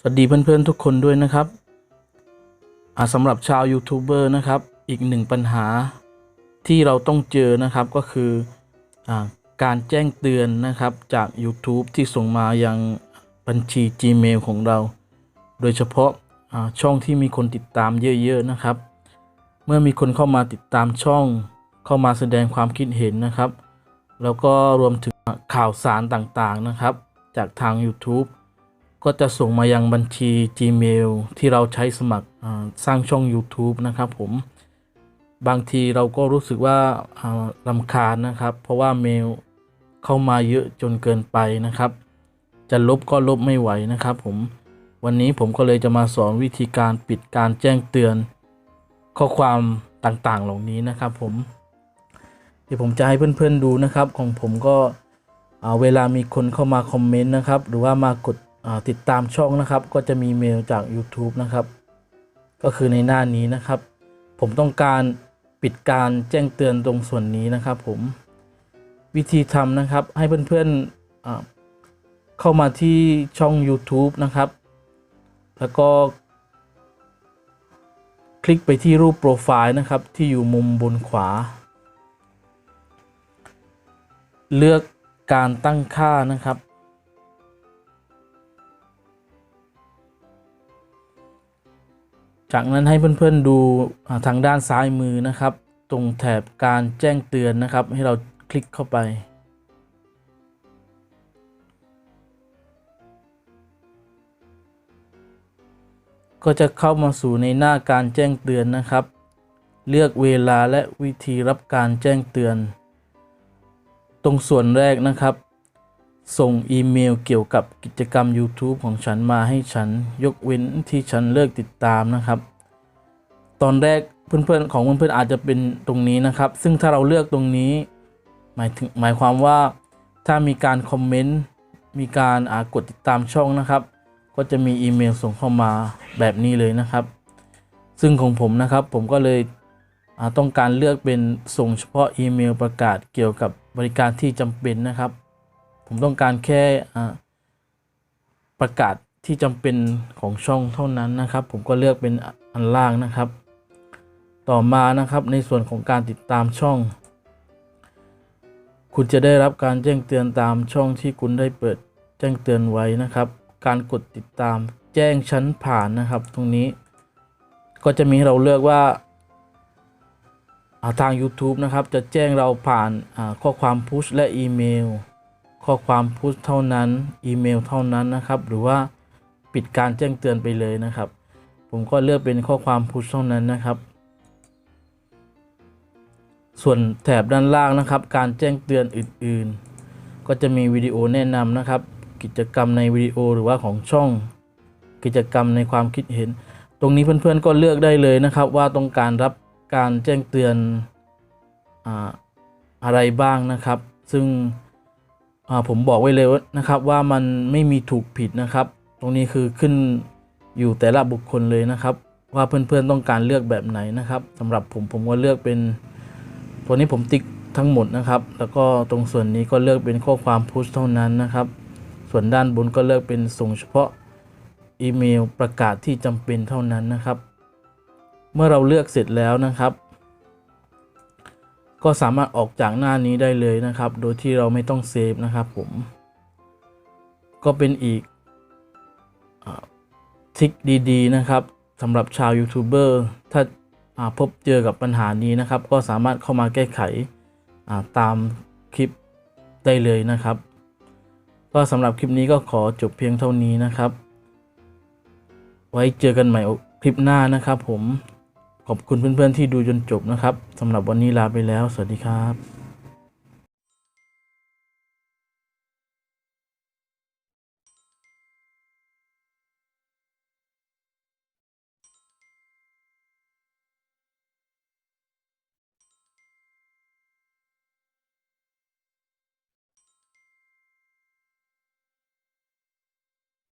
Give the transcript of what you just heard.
สวัสดีเพื่อนๆทุกคนด้วยนะครับสำหรับชาวยูทูบเบอร์นะครับ อีกหนึ่งปัญหาที่เราต้องเจอนะครับก็คืออการแจ้งเตือนนะครับจาก YouTube ที่ส่งมายังบัญชี Gmail ของเรา โดยเฉพาะช่องที่มีคนติดตามเยอะๆนะครับ เมื่อมีคนเข้ามาติดตามช่อง เข้ามาแสดงความคิดเห็นนะครับ แล้วก็รวมถึงข่าวสารต่างๆนะครับ จากทาง YouTube ก็จะส่งมายังบัญชี Gmail ที่เราใช้สมัครสร้างช่อง YouTube นะครับผม บางทีเราก็รู้สึกว่าอ่ารำคาญนะครับ เพราะว่าเมลเข้ามาเยอะจนเกินไปนะครับ จะลบก็ลบไม่ไหวนะครับผม วันนี้ผมก็เลยจะมาสอนวิธีการปิดการแจ้งเตือน ข้อความต่างๆ เหล่านี้นะครับผมเดี๋ยวผมจะให้เพื่อนๆดูนะครับ ของผมก็เวลามีคนเข้ามาคอมเมนต์นะครับ หรือว่ามากด ติดตามช่องนะครับ ก็จะมีเมลจาก YouTube นะครับ ก็คือในหน้านี้นะครับ ผมต้องการปิดการแจ้งเตือนตรงส่วนนี้นะครับ ผมวิธีทำนะครับ ให้เพื่อนๆเข้ามาที่ช่อง YouTube นะครับ แล้วก็ คลิกไปที่รูปโปรไฟล์นะครับ ที่อยู่มุมบนขวา เลือกการตั้งค่านะครับ จากนั้นให้เพื่อนๆดูทางด้านซ้ายมือนะครับ ตรงแถบการแจ้งเตือนนะครับ ให้เราคลิกเข้าไป ก็จะเข้ามาสู่ในหน้าการแจ้งเตือนนะครับ เลือกเวลาและวิธีรับการแจ้งเตือน ตรงส่วนแรกนะครับ ส่งอีเมลเกี่ยวกับกิจกรรม YouTube ของฉันมาให้ฉันยกเว้นที่ฉันเลิกติดตามนะครับ ตอนแรกเพื่อนๆของเพื่อนๆอาจจะเป็นตรงนี้นะครับ ซึ่งถ้าเราเลือกตรงนี้ หมายถึงหมายความว่าถ้ามีการคอมเมนต์มีการอากดติดตามช่องนะครับ ก็จะมีอีเมลส่งเข้ามาแบบนี้เลยนะครับ ซึ่งของผมนะครับผมก็เลยต้องการเลือกเป็นส่งเฉพาะอีเมลประกาศเกี่ยวกับบริการที่จำเป็นนะครับ ผมต้องการแค่ประกาศที่จำเป็นของช่องเท่านั้นนะครับ ผมก็เลือกเป็นอันล่างนะครับ ต่อมานะครับในส่วนของการติดตามช่อง คุณจะได้รับการแจ้งเตือนตามช่องที่คุณได้เปิดแจ้งเตือนไว้นะครับ การกดติดตามแจ้งชั้นผ่านนะครับ ตรงนี้ ก็จะมีเราเลือกว่าาทาง YouTube นะครับ จะแจ้งเราผ่านข้อความพุชและอีเมล ข้อความพุชเท่านั้น อีเมลเท่านั้นนะครับ หรือว่าปิดการแจ้งเตือนไปเลยนะครับ ผมก็เลือกเป็นข้อความพุชเท่านั้นนะครับ ส่วนแถบด้านล่างนะครับ การแจ้งเตือนอื่นๆ ก็จะมีวิดีโอแนะนำนะครับ กิจกรรมในวิดีโอหรือว่าของช่อง กิจกรรมในความคิดเห็น ตรงนี้เพื่อนๆก็เลือกได้เลยนะครับ ว่าต้องการรับการแจ้งเตือนออะไรบ้างนะครับ ซึ่ง ผมบอกไว้เลยว่านะครับว่ามันไม่มีถูกผิดนะครับ ตรงนี้คือขึ้นอยู่แต่ละบุคคลเลยนะครับ ว่าเพื่อนๆต้องการเลือกแบบไหนนะครับสำหรับผมผมก็เลือกเป็น ตัวนี้ผมติ๊กทั้งหมดนะครับ แล้วก็ตรงส่วนนี้ก็เลือกเป็นข้อความพุชเท่านั้นนะครับ ส่วนด้านบนก็เลือกเป็นส่งเฉพาะอีเมลประกาศที่จำเป็นเท่านั้นนะครับ เมื่อเราเลือกเสร็จแล้วนะครับ ก็สามารถออกจากหน้านี้ได้เลยนะครับ โดยที่เราไม่ต้องเซฟนะครับผม ก็เป็นอีกอทริคดีๆ นะครับสำหรับชาวยูทูบเบอร์ถ้าาพบเจอกับปัญหานี้นะครับ ก็สามารถเข้ามาแก้ไขาตามคลิปได้เลยนะครับ ก็สำหรับคลิปนี้ก็ขอจบเพียงเท่านี้นะครับ ไว้เจอกันใหม่คลิปหน้านะครับผม ขอบคุณเพื่อนๆที่ดูจนจบนะครับสำหรับวันนี้ลาไปแล้ว สวัสดีครับ